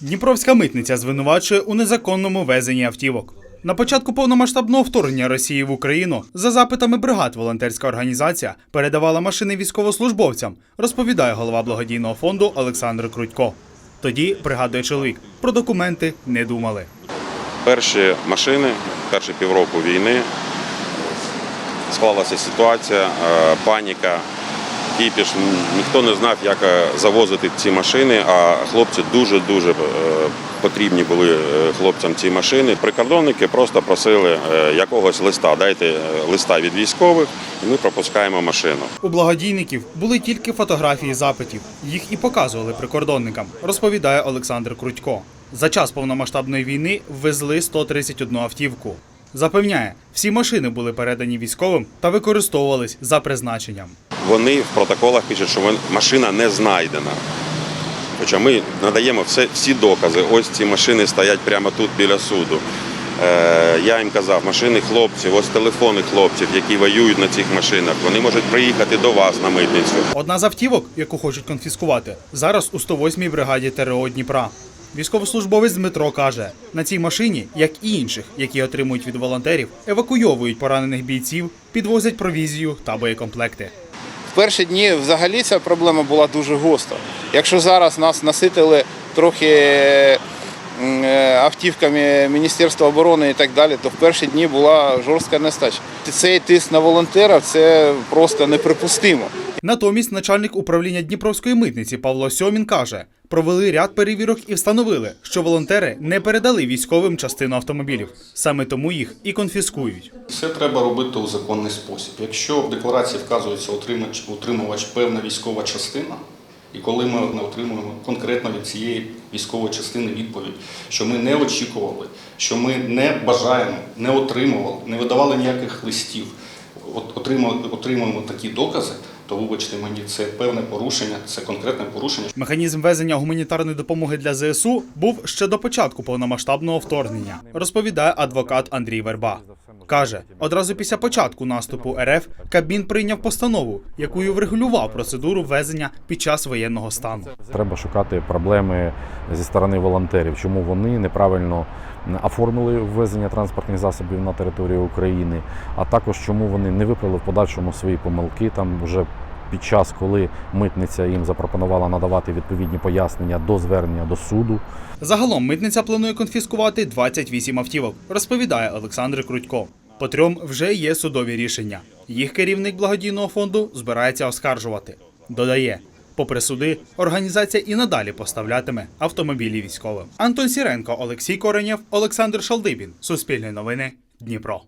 Дніпровська митниця звинувачує у незаконному везенні автівок. На початку повномасштабного вторгнення Росії в Україну за запитами бригад волонтерська організація передавала машини військовослужбовцям, розповідає голова благодійного фонду Олександр Крутько. Тоді, пригадує чоловік, про документи не думали. Перші машини, перші півроку війни склалася ситуація, е, паніка, кіпіш. Ніхто не знав, як е, завозити ці машини, а хлопці дуже-дуже е, потрібні були е, хлопцям ці машини. Прикордонники просто просили е, якогось листа, дайте листа від військових, і ми пропускаємо машину. У благодійників були тільки фотографії запитів. Їх і показували прикордонникам, розповідає Олександр Крутько. За час повномасштабної війни ввезли 131 автівку. Запевняє, всі машини були передані військовим та використовувались за призначенням. Вони в протоколах пишуть, що машина не знайдена. Хоча ми надаємо все, всі докази. Ось ці машини стоять прямо тут біля суду. Е, я їм казав, машини хлопців, ось телефони хлопців, які воюють на цих машинах. Вони можуть приїхати до вас на митницю. Одна з автівок, яку хочуть конфіскувати, зараз у 108-й бригаді ТРО Дніпра. Військовослужбовець Дмитро каже, на цій машині, як і інших, які отримують від волонтерів, евакуйовують поранених бійців, підвозять провізію та боєкомплекти. В перші дні взагалі ця проблема була дуже гостра. Якщо зараз нас наситили трохи е, автівками Міністерства оборони і так далі, то в перші дні була жорстка нестача. Цей тиск на волонтерів це просто неприпустимо. Натомість начальник управління Дніпровської митниці Павло Сьомін каже, провели ряд перевірок і встановили, що волонтери не передали військовим частину автомобілів. Саме тому їх і конфіскують. Все треба робити у законний спосіб. Якщо в декларації вказується утримач, утримувач певна військова частина, і коли ми не отримуємо конкретно від цієї військової частини відповідь, що ми не очікували, що ми не бажаємо, не отримували, не видавали ніяких листів, отримуємо такі докази, то вибачте мені, це певне порушення, це конкретне порушення. Механізм везення гуманітарної допомоги для ЗСУ був ще до початку повномасштабного вторгнення, розповідає адвокат Андрій Верба. Каже, одразу після початку наступу РФ Кабмін прийняв постанову, якою врегулював процедуру везення під час воєнного стану. Треба шукати проблеми зі сторони волонтерів, чому вони неправильно оформили ввезення транспортних засобів на територію України, а також чому вони не виправили в подальшому свої помилки там вже. Під час, коли митниця їм запропонувала надавати відповідні пояснення до звернення до суду, Загалом митниця планує конфіскувати 28 автівок, розповідає Олександр Крутько. По трьом вже є судові рішення. Їх керівник благодійного фонду збирається оскаржувати. Додає, попри суди, організація і надалі поставлятиме автомобілі військовим. Антон Сіренко, Олексій Коренєв, Олександр Шалдибін. Суспільне новини. Дніпро.